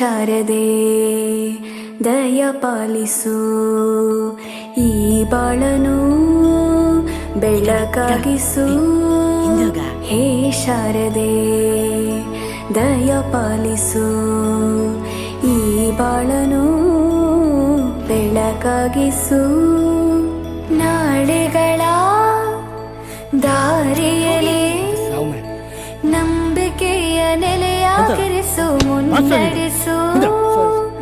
ಶಾರದೆ ದಯ ಪಾಲಿಸು. ಈ ಬಾಳನು ಬೆಳಕಾಗಿಸು. ಹೇ ಶಾರದೆ ದಯ ಪಾಲಿಸು. ಈ ಬಾಳನು ಬೆಳಕಾಗಿಸು. ನಾಳೆಗಳ ದಾರಿಯಲ್ಲಿ ನಂಬಿಕೆಯ ನೆಲೆಯಾಗಿರಿಸು ಮುನ್ನಡೆಸು.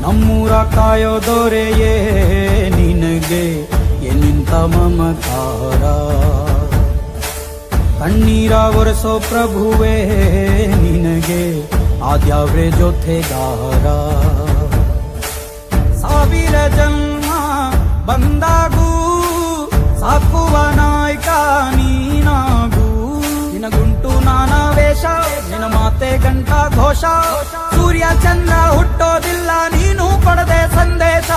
ನಮ್ಮೂರ ಕಾಯೋ ದೊರೆಯೇ ನಿನಗೆ ಎನ್ನಿಂತ ಮಮಕಾರ ಕಣ್ಣೀರ ಒರೆಸೋ ಪ್ರಭುವೇ ನಿನಗೆ, ಆದ್ಯಾವ್ರೆ ಜೊತೆಗಾರ? ಸಾವಿರ ಜನ್ಮ ಬಂದಾಗೂ అక్కువనాయ్ కానీ నాగు నినగుంటూ నానా వేష నిన మాతే గంట ఘోష సూర్ಯ ಚಂದ್ರ ಹುಟ್ಟೋದಿಲ್ಲ ನೀನು ಪಡೆದೆ ಸಂದೇಶ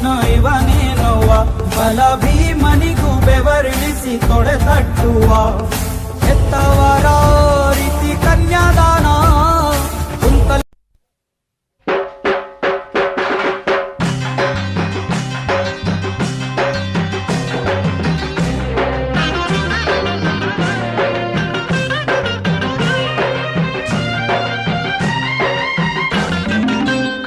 ಕೃಷ್ಣ ಇವನೇನೋವ ಬಲ ಭೀಮನಿಗೂ ಬೆವರಿಳಿಸಿ ತೊಡೆ ತಟ್ಟುವ. ಎತ್ತವರ ರೀತಿ ಕನ್ಯಾದಾನ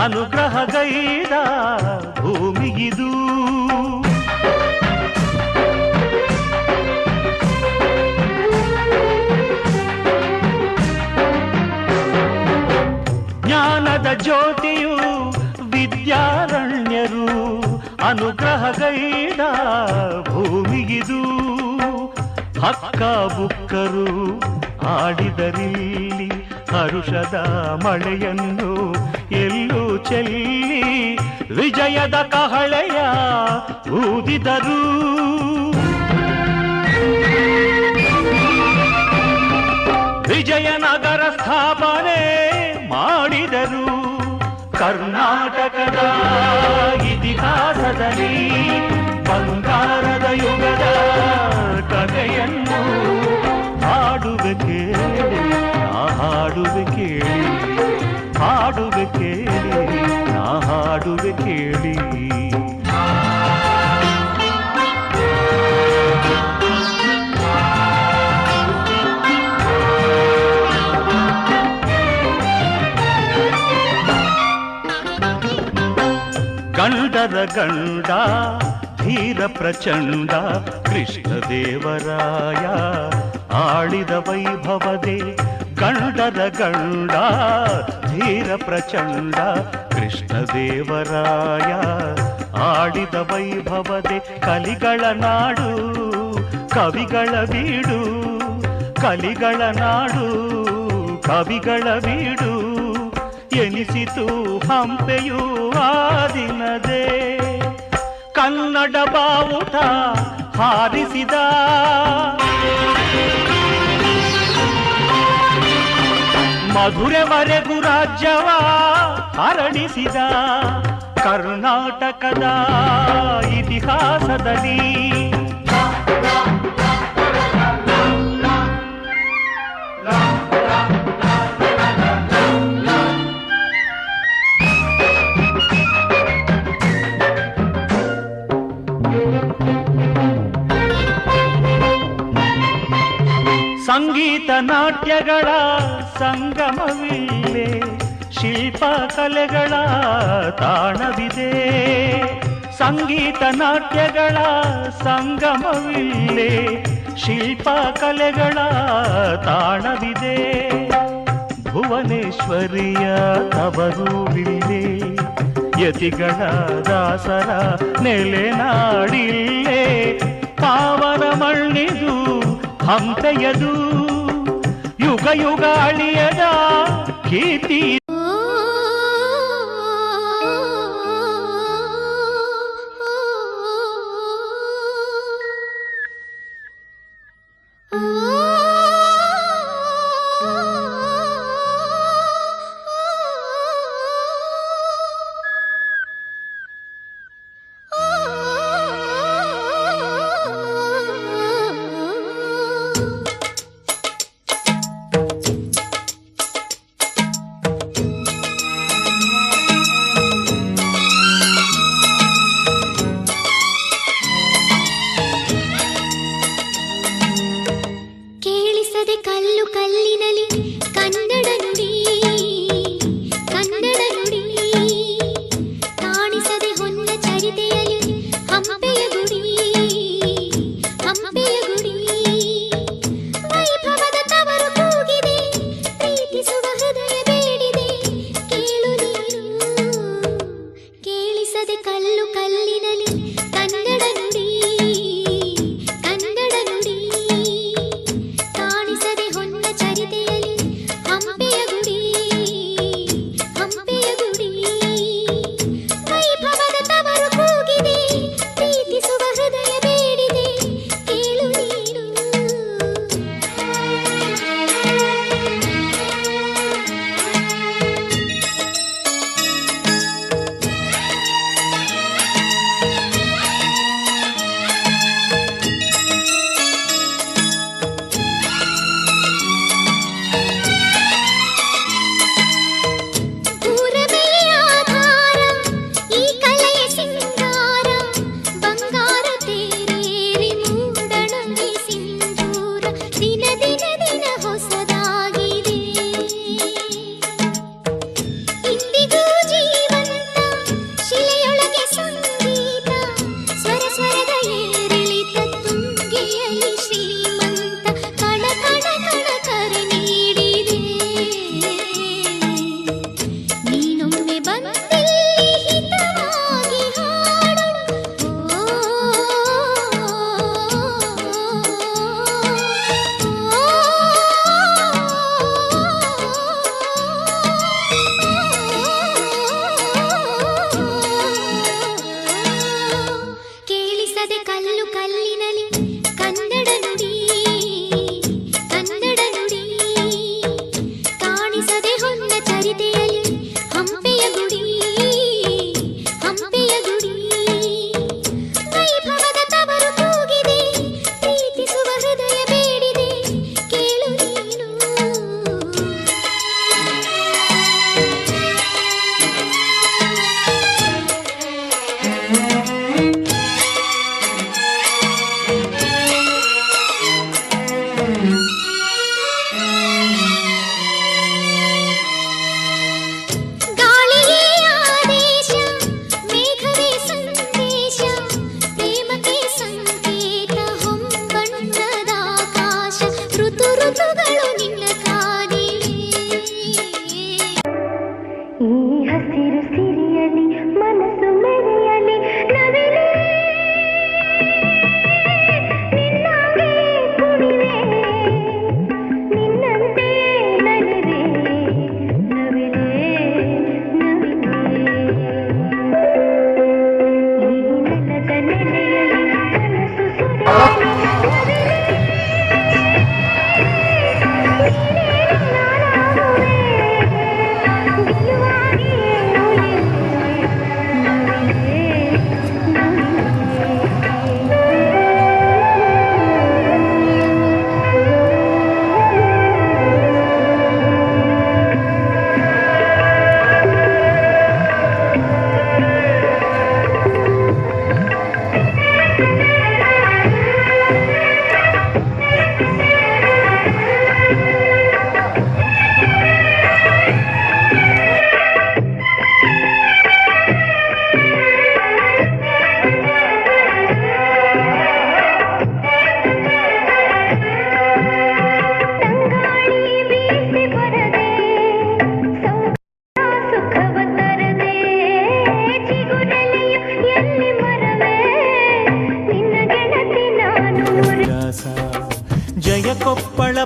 ಅನುಗ್ರಹಗೈದ ಭೂಮಿಗಿದು. ಜ್ಞಾನದ ಜ್ಯೋತಿಯು ವಿದ್ಯಾರಣ್ಯರು ಅನುಗ್ರಹಗೈದ ಭೂಮಿಗಿದು. ಹಕ್ಕ ಬುಕ್ಕರು ಆಡಿದರಿಲ್ಲಿ ಹರುಷದ ಮಳೆಯನ್ನು ಎಲ್ಲೂ ಚೆಲ್ಲಿ ವಿಜಯದ ಕಹಳೆಯ ಊದಿದರು. ವಿಜಯನಗರ ಸ್ಥಾಪನೆ ಮಾಡಿದರು. ಕರ್ನಾಟಕದ ಇತಿಹಾಸದಲ್ಲಿ ಬಂಗಾರದ ಯುಗದ ಕಥೆಯನ್ನು ಹಾಡುವೆ ಕೇಳಿ ಹಾಡುವೆ ಕೇಳಿ ಹಾಡುವೆ ಕೇಳಿ. ಹಾಡುವೆ ಕೇಳಿ ಗಂಡರ ಗಂಡ ಧೀರ ಪ್ರಚಂಡ ಕೃಷ್ಣದೇವರಾಯ ಆಳಿದ ವೈಭವದೆ ಗಂಡರ ಗಂಡ, ಧೀರ ಪ್ರಚಂಡ, ಕೃಷ್ಣದೇವರಾಯ. ಆಡಿದ ವೈಭವದೆ ಕಲಿಗಳ ನಾಡು, ಕವಿಗಳ ಬೀಡು, ಕಲಿಗಳ ನಾಡು, ಕವಿಗಳ ಬೀಡು. ಎನಿಸಿತು ಹಂಪೆಯು ಆ ದಿನದೇ. ಕನ್ನಡ ಬಾವುಟ ಹಾರಿಸಿದ. ಮಧುರೆವರೆಗೂ ರಾಜ್ಯವ ಹರಡಿಸಿದ ಕರ್ನಾಟಕದ ಇತಿಹಾಸದಲ್ಲಿ. ಸಂಗೀತ ನಾಟ್ಯಗಳ ಸಂಗಮವಿಲ್ಲೇ ಶಿಲ್ಪ ಕಲೆಗಳ ತಾಣವಿದೆ. ಸಂಗೀತ ನಾಟ್ಯಗಳ ಸಂಗಮವಿಲ್ಲೇ ಶಿಲ್ಪ ಕಲೆಗಳ ತಾಣವಿದೆ. ಭುವನೇಶ್ವರಿಯ ತವರುವಿಲ್ಲೇ ಯತಿಗಳ ದಾಸರ ನೆಲೆನಾಡಿಲ್ಲೇ ಪಾವನ ಮಣ್ಣಿದು ಹಂಪೆಯದು ಯುಗ ಯುಗ ಅಳಿಯದ ಕೀರ್ತಿ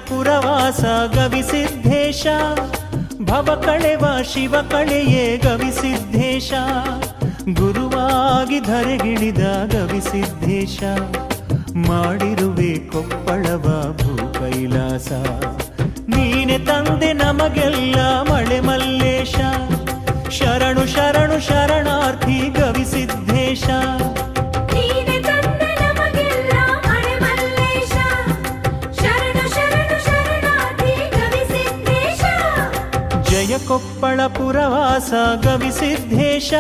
ಪುರವಾಸ ಗವಿಸಿದ್ದೇಶ ಭವ ಕಳೆವ ಶಿವ ಕಳೆಯೇ ಗವಿಸಿದ್ದೇಶ ಗುರುವಾಗಿ ಧರೆಗಿಳಿದ ಗವಿಸಿದ್ದೇಶ ಮಾಡಿರುವೆ ಕೊಪ್ಪಳವ ಭೂ ಕೈಲಾಸ ನೀನೆ ತಂದೆ ನಮಗೆಲ್ಲ ಮಳೆ ಮಲ್ಲೇಶ, ಶರಣು ಶರಣು ಶರಣಾರ್ಥಿ ಜಯ ಕೊಪ್ಪಳ ಪುರವಾಸ ಗವಿಸಿದ್ದೇಶ.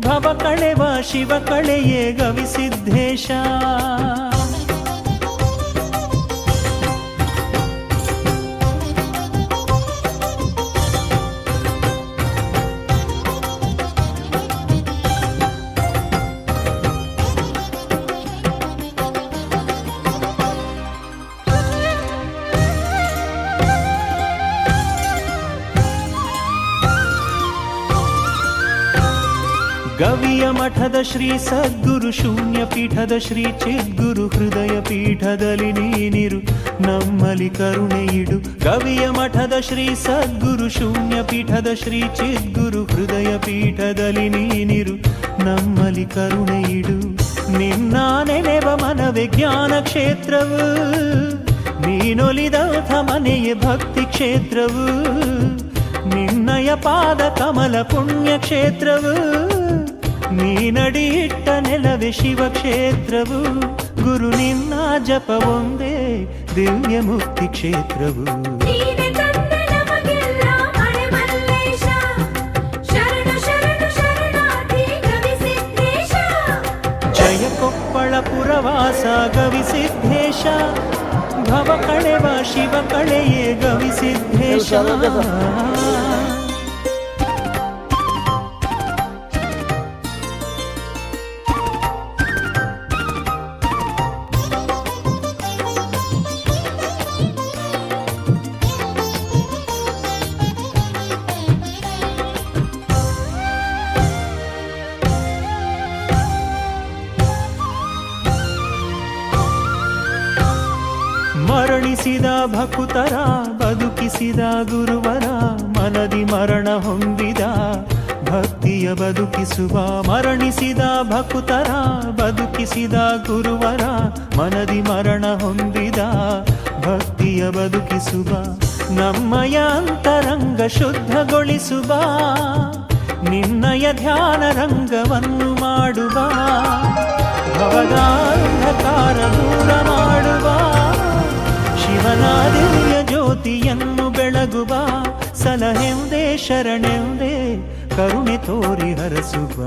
ಭವ ಕಳೆವ ಶಿವ ಕಳೆಯೇ ಗವಿಸಿದ್ದೇಶ. ಗವಿಯ ಮಠದ ಶ್ರೀ ಸದ್ಗುರು ಶೂನ್ಯ ಪೀಠದ ಶ್ರೀ ಚಿದ್ಗುರು ಹೃದಯ ಪೀಠದಲ್ಲಿ ನೀನಿರು ನಮ್ಮಲ್ಲಿ ಕರುಣೆ ಇಡು ಗವಿಯ ಮಠದ ಶ್ರೀ ಸದ್ಗುರು ಶೂನ್ಯ ಪೀಠದ ಶ್ರೀ ಚಿದ್ಗುರು ಹೃದಯ ಪೀಠದಲ್ಲಿ ನೀನಿರು ನಮ್ಮಲ್ಲಿ ಕರುಣೆ ಇಡು ನಿನ್ನ ನೆನೆವ ಮನವೇ ಜ್ಞಾನ ಕ್ಷೇತ್ರವು ನೀನೊಲಿದಂಥ ಮನೆಯೇ ಭಕ್ತಿ ಕ್ಷೇತ್ರವು ನಿನ್ನಯ ಪಾದ ಕಮಲ ಪುಣ್ಯ ಕ್ಷೇತ್ರವು ನೀನಡಿಯಿಟ್ಟ ನೆಲವೇ ಶಿವ ಕ್ಷೇತ್ರವು ಗುರು ನಿನ್ನ ಜಪ ಒಂದೇ ದಿವ್ಯ ಮುಕ್ತಿ ಕ್ಷೇತ್ರವು ನೀನೆ ತಂದೆ ನಮಗೆಲ್ಲ ಮಳೆ ಮಲ್ಲೇಶ ಶರಣು ಶರಣು ಶರಣಾರ್ಥಿ ಗವಿಸಿದ್ದೇಶ ಜಯ ಕೊಪ್ಪಳ ಪುರವಾಸ ಗವಿಸಿದ್ದೇಶ ಭವ ಕಳೆವ ಶಿವ ಕಳೆಯೇ ಗವಿಸಿದ್ದೇಶ ಭಕುತರ ಬದುಕಿಸಿದ ಗುರುವರ ಮನದಿ ಮರಣ ಹೊಂದಿದ ಭಕ್ತಿಯ ಬದುಕಿಸುವ ಮರಣಿಸಿದ ಭಕುತರ ಬದುಕಿಸಿದ ಗುರುವರ ಮನದಿ ಮರಣ ಹೊಂದಿದ ಭಕ್ತಿಯ ಬದುಕಿಸುವ ನಮ್ಮಯ ಅಂತರಂಗ ಶುದ್ಧಗೊಳಿಸುವ ನಿನ್ನಯ ಧ್ಯಾನ ರಂಗವನ್ನು ಮಾಡುವ ಭವದಾಂಧಕಾರ ದೂರ ಮಾಡುವ ಶಿವನ ದಿವ್ಯ ಜ್ಯೋತಿಯನ್ನು ಬೆಳಗುವ ಸಲಹೆಂದೇ ಶರಣೆಂದೇ ಕರುಣೆ ತೋರಿ ಹರಸುವ.